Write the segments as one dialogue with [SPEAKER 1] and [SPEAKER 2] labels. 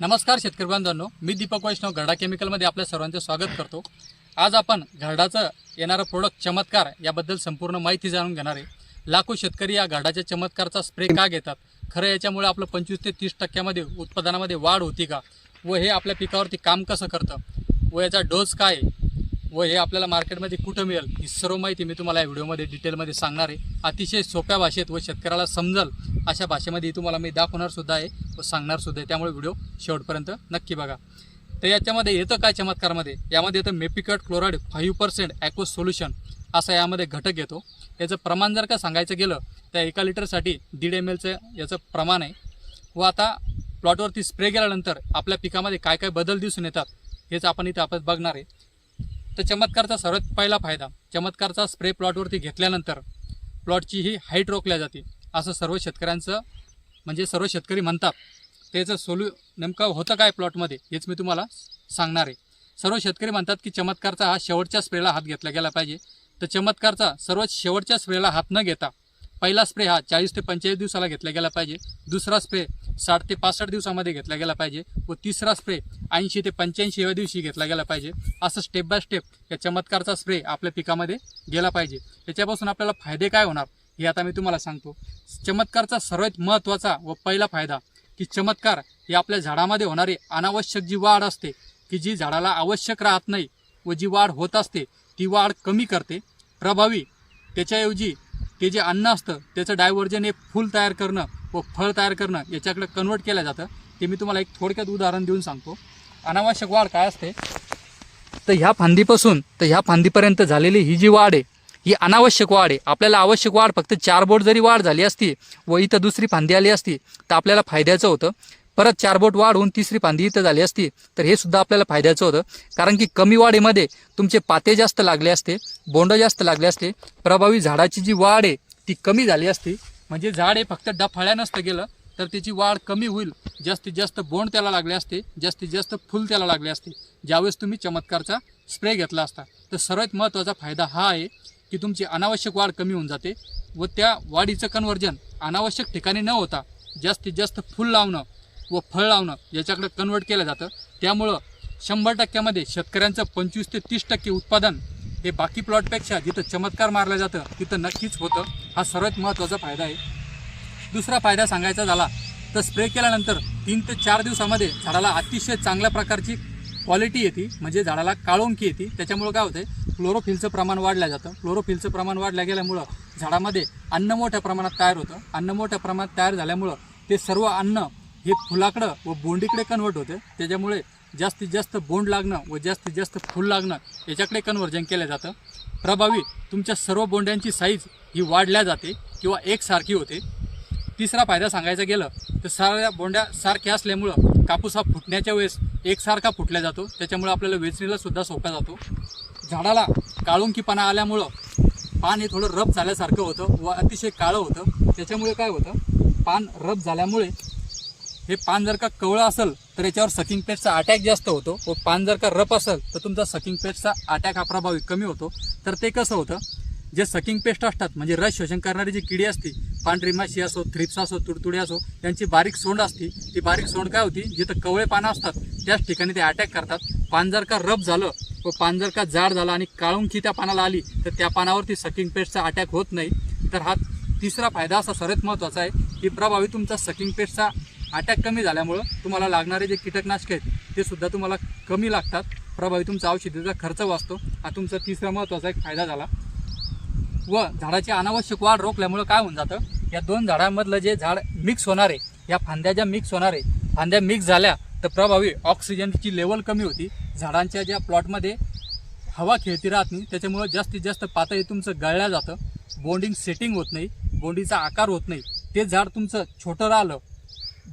[SPEAKER 1] नमस्कार शेतकरी बांधवांनो मी दीपक वैष्णव घरडा केमिकलमध्ये आपल्या सर्वांचं स्वागत करतो. आज आपण घरडाचं येणारं प्रोडक्ट चमत्कार याबद्दल संपूर्ण माहिती जाणून घेणार आहे. लाखो शेतकरी या घरडाच्या चमत्कारचा स्प्रे का घेतात? खरं याच्यामुळे आपलं पंचवीस ते तीस टक्क्यामध्ये उत्पादनामध्ये वाढ होती का? व हे आपल्या पिकावरती काम कसं करतं? व याचा डोस काय आहे? व हे आपल्याला मार्केटमध्ये कुठं मिळेल ही सर्व माहिती मी तुम्हाला या व्हिडिओमध्ये डिटेलमध्ये सांगणार आहे. अतिशय सोप्या भाषेत व शेतकऱ्याला समजल अशा भाषेमध्ये तुम्हाला मी दाखवणार सुद्धा आहे व सांगणार सुद्धा आहे. त्यामुळे व्हिडिओ शेवटपर्यंत नक्की बघा. तर याच्यामध्ये येतं काय चमत्कारमध्ये? यामध्ये येतं मेपिकट chloride five percent aqueous solution असा यामध्ये घटक येतो. याचं प्रमाण जर का सांगायचं गेलं तर एका लिटरसाठी दीड एम एलचं याचं प्रमाण आहे. व आता प्लॉटवरती स्प्रे केल्यानंतर आपल्या पिकामध्ये काय काय बदल दिसून येतात हेच आपण इथं आपण बघणार आहे. तर चमत्कारचा सर्वात पहिला फायदा चमत्कारचा स्प्रे प्लॉटवरती घेतल्यानंतर प्लॉटची ही हाईट रोखल्या जाते. असं सर्व शेतकऱ्यांचं म्हणजे सर्व शेतकरी म्हणतात त्याचं सोल्यू नेमकं होतं काय प्लॉटमध्ये हेच मी तुम्हाला सांगणार आहे. सर्व शेतकरी म्हणतात की चमत्कारचा हा शेवटच्या स्प्रेला हात घेतला गेला पाहिजे. तर चमत्कारचा सर्वात शेवटच्या स्प्रेला हात न घेता पहिला स्प्रे हा चाळीस ते पंचेचाळीस दिवसाला घेतला गेला पाहिजे. दुसरा स्प्रे साठ ते पासष्ट दिवसामध्ये घेतला गेला पाहिजे. व तिसरा स्प्रे ऐंशी ते पंच्याऐंशीव्या दिवशी घेतला गेला पाहिजे. असं स्टेप बाय स्टेप या चमत्कारचा स्प्रे आपल्या पिकामध्ये गेला पाहिजे. त्याच्यापासून आपल्याला फायदे काय होणार हे आता मी तुम्हाला सांगतो. चमत्कारचा सर्वात महत्त्वाचा व पहिला फायदा की चमत्कार हे आपल्या झाडामध्ये होणारी अनावश्यक जी वाढ असते की जी झाडाला आवश्यक राहत नाही व जी वाढ होत असते ती वाढ कमी करते प्रभावी. त्याच्याऐवजी ते जे अन्न असतं त्याचं डायव्हर्जन हे फूल तयार करणं व फळ तयार करणं याच्याकडे कन्वर्ट केलं जातं. ते मी तुम्हाला एक थोडक्यात उदाहरण देऊन सांगतो. अनावश्यक वाढ काय असते? तर ह्या फांदीपासून तर ह्या फांदीपर्यंत झालेली ही जी वाढ आहे ही अनावश्यक वाढ आहे. आपल्याला आवश्यक वाढ फक्त चार बोट जरी वाढ झाली असती व इथं दुसरी फांदी आली असती तर आपल्याला फायद्याचं होतं. परत चार बोट वाढ होऊन तिसरी फांदी इथं झाली असती. तर हे सुद्धा आपल्याला फायद्याचं होतं. कारण की कमी वाढीमध्ये तुमचे पाते जास्त लागले असते बोंड जास्त लागले असते. प्रभावी झाडाची जी वाढ आहे ती कमी झाली असती. म्हणजे झाड हे फक्त डफाळ्या नसतं गेलं तर त्याची वाढ कमी होईल. जास्तीत जास्त बोंड त्याला लागले असते जास्तीत जास्त फुल त्याला लागले असते. ज्यावेळेस तुम्ही चमत्कारचा स्प्रे घेतला असता. तर सर्वात महत्त्वाचा फायदा हा आहे की तुमची अनावश्यक वाढ कमी होऊन जाते व त्या वाढीचं कन्वर्जन अनावश्यक ठिकाणी न होता जास्तीत जास्त फुल लावणं व फळ लावणं याच्याकडे कन्वर्ट केलं जातं. त्यामुळं शंभर टक्क्यामध्ये शेतकऱ्यांचं पंचवीस ते तीस टक्के उत्पादन हे बाकी प्लॉटपेक्षा जिथं चमत्कार मारलं जातं तिथं नक्कीच होतं. हा सर्वात महत्त्वाचा फायदा आहे. दुसरा फायदा सांगायचा झाला तर स्प्रे केल्यानंतर तीन ते चार दिवसामध्ये झाडाला अतिशय चांगल्या प्रकारची क्वालिटी येते. म्हणजे झाडाला काळोंकी येते. त्याच्यामुळं काय होतं क्लोरोफिलचं प्रमाण वाढलं जातं. क्लोरोफिलचं प्रमाण वाढल्या गेल्यामुळं झाडामध्ये अन्न मोठ्या प्रमाणात तयार होतं. अन्न मोठ्या प्रमाणात तयार झाल्यामुळं ते सर्व अन्न हे फुलाकडं व बोंडीकडे कन्वर्ट होते. त्याच्यामुळे जास्तीत जास्त बोंड लागणं व जास्तीत जास्त फुल लागणं याच्याकडे कन्वर्जन केलं जातं. प्रभावी तुमच्या सर्व बोंड्यांची साईज ही वाढल्या जाते किंवा एकसारखी होते. तिसरा फायदा सांगायचा गेलं तर साऱ्या बोंड्या सारख्या असल्यामुळं कापूस हा फुटण्याच्या वेळेस एकसारखा फुटला जातो. त्याच्यामुळे आपल्याला वेचणीला सुद्धा सोपा जातो. झाडाला काळुंकीपणा आल्यामुळं पान हे थोडं रफ झाल्यासारखं होतं व अतिशय काळं होतं. त्याच्यामुळे काय होतं? पान रफ झाल्यामुळे हे पान जर का कवळं असेल तर याच्यावर सकिंग पेस्टचा अटॅक जास्त होतो. व पान जर का रफ असेल तर तुमचा सकिंग पेस्टचा अटॅक हा प्रभावी कमी होतो. तर ते कसं होतं? जे सकिंग पेस्ट असतात म्हणजे रस शोषण करणारी जी किडी असते पांढरी माशी असो थ्रिप्स असो तुडतुडी असो यांची बारीक सोंड असते. ती बारीक सोंड काय होती? जिथं कवळे पानं असतात त्याच ठिकाणी ते अटॅक करतात. पान जर का रफ झालं व पान जर का जाड झालं आणि काळुंखी त्या पानाला आली तर त्या पानावरती सकिंग पेस्टचा अटॅक होत नाही. तर हा तिसरा फायदा असा सर्वात महत्त्वाचा आहे की प्रभावी तुमचा सकिंग पेस्टचा अटॅक कमी झाल्यामुळं तुम्हाला लागणारे जे कीटकनाशक आहेत ते सुद्धा तुम्हाला कमी लागतात. प्रभावी तुमचा औषधीचा खर्च वाचतो. हा तुमचा तिसरा महत्त्वाचा एक फायदा झाला. व झाडाची अनावश्यक वाढ रोखल्यामुळं काय होऊन जातं? या दोन झाडांमधलं जे झाड मिक्स होणार आहे या फांद्या ज्या मिक्स होणार आहे फांद्या मिक्स झाल्या तर प्रभावी ऑक्सिजनची लेवल कमी होती. झाडांच्या ज्या प्लॉटमध्ये हवा खेळती राहत नाही त्याच्यामुळं जास्तीत जास्त पातळी तुमचं गळल्या जातं. बोंडिंग सेटिंग होत नाही बोंडीचा आकार होत नाही. ते झाड तुमचं छोटं राहिलं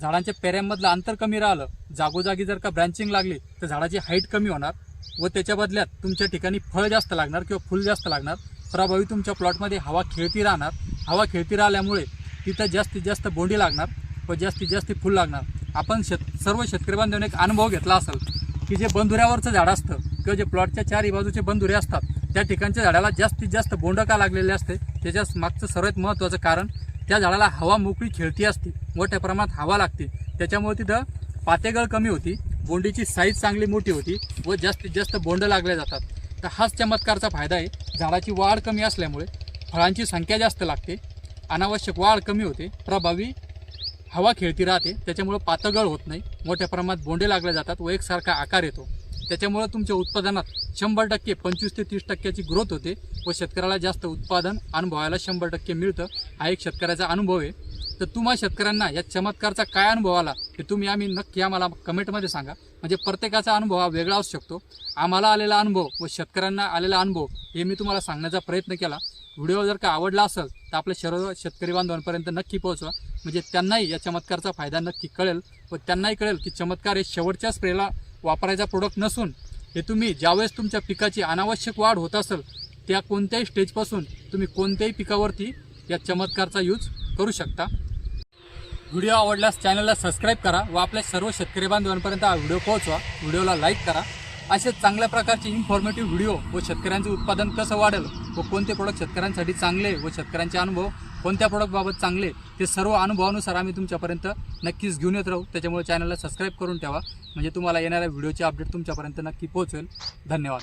[SPEAKER 1] झाडांच्या पेऱ्यांमधलं अंतर कमी राहिलं जागोजागी जर का ब्रँचिंग लागली तर झाडाची हाईट कमी होणार व त्याच्या बदल्यात तुमच्या ठिकाणी फळ जास्त लागणार किंवा फुल जास्त लागणार. प्रभावी तुमच्या प्लॉटमध्ये हवा खेळती राहणार. हवा खेळती राहिल्यामुळे तिथं जास्तीत जास्त बोंडी लागणार व जास्तीत जास्त फुल लागणार. आपण शेत सर्व शेतकरी बांधवांनी एक अनुभव घेतला असेल की जे बंधुऱ्यावरचं झाड असतं किंवा जे प्लॉटच्या चारही बाजूचे बंधुरे असतात त्या ठिकाणच्या झाडाला जास्तीत जास्त बोंड का लागलेले असते? त्याच्या मागचं सर्वात महत्त्वाचं कारण त्या झाडाला हवा मोकळी खेळती असते. मोठ्या प्रमाणात हवा लागते. त्याच्यामुळे तिथं पातेगळ कमी होती. बोंडीची साईज चांगली मोठी होती व जास्तीत जास्त बोंड लागल्या जातात. तर हाच चमत्कारचा फायदा आहे. झाडाची वाढ कमी असल्यामुळे फळांची संख्या जास्त लागते. अनावश्यक वाढ कमी होते. प्रभावी हवा खेळती राहते. त्याच्यामुळं पातगळ होत नाही. मोठ्या प्रमाणात बोंडे लागले जातात व एकसारखा आकार येतो. त्याच्यामुळं तुमच्या उत्पादनात शंभर टक्के पंचवीस ते तीस टक्क्याची ग्रोथ होते व शेतकऱ्याला जास्त उत्पादन अनुभवायला शंभर टक्के मिळतं. हा एक शेतकऱ्याचा अनुभव आहे. तर तुम्हा शेतकऱ्यांना या चमत्कारचा काय अनुभव आला हे तुम्ही आम्ही नक्की आम्हाला कमेंटमध्ये सांगा. म्हणजे प्रत्येकाचा अनुभव हा वेगळा असू शकतो. आम्हाला आलेला अनुभव व शेतकऱ्यांना आलेला अनुभव हे मी तुम्हाला सांगण्याचा प्रयत्न केला. व्हिडिओ जर का आवडला असेल तर आपल्या सर्व शेतकरी बांधवांपर्यंत नक्की पोहोचवा. म्हणजे त्यांनाही या चमत्कारचा फायदा नक्की कळेल व त्यांनाही कळेल की चमत्कार हे शेवटच्या स्प्रेला वापरायचा प्रोडक्ट नसून हे तुम्ही ज्यावेळेस तुमच्या पिकाची अनावश्यक वाढ होत असेल त्या कोणत्याही स्टेजपासून तुम्ही कोणत्याही पिकावरती या चमत्कारचा यूज करू शकता. व्हिडिओ आवडल्यास चॅनलला सबस्क्राईब करा व आपल्या सर्व शेतकरी बांधवांपर्यंत हा व्हिडिओ पोहोचवा. व्हिडिओला लाईक करा. असे चांगल्या प्रकारचे इन्फॉर्मेटिव्ह व्हिडिओ व शेतकऱ्यांचे उत्पादन कसं वाढेल व कोणते प्रोडक्ट शेतकऱ्यांसाठी चांगले व शेतकऱ्यांचे अनुभव कोणत्या प्रोडक्टबाबत चांगले ते सर्व अनुभवानुसार आम्ही तुमच्यापर्यंत नक्कीच घेऊन येत राहू. त्याच्यामुळे चॅनलला सबस्क्राईब करून ठेवा. म्हणजे तुम्हाला येणाऱ्या व्हिडिओचे अपडेट तुमच्यापर्यंत नक्की पोहोचेल धन्यवाद.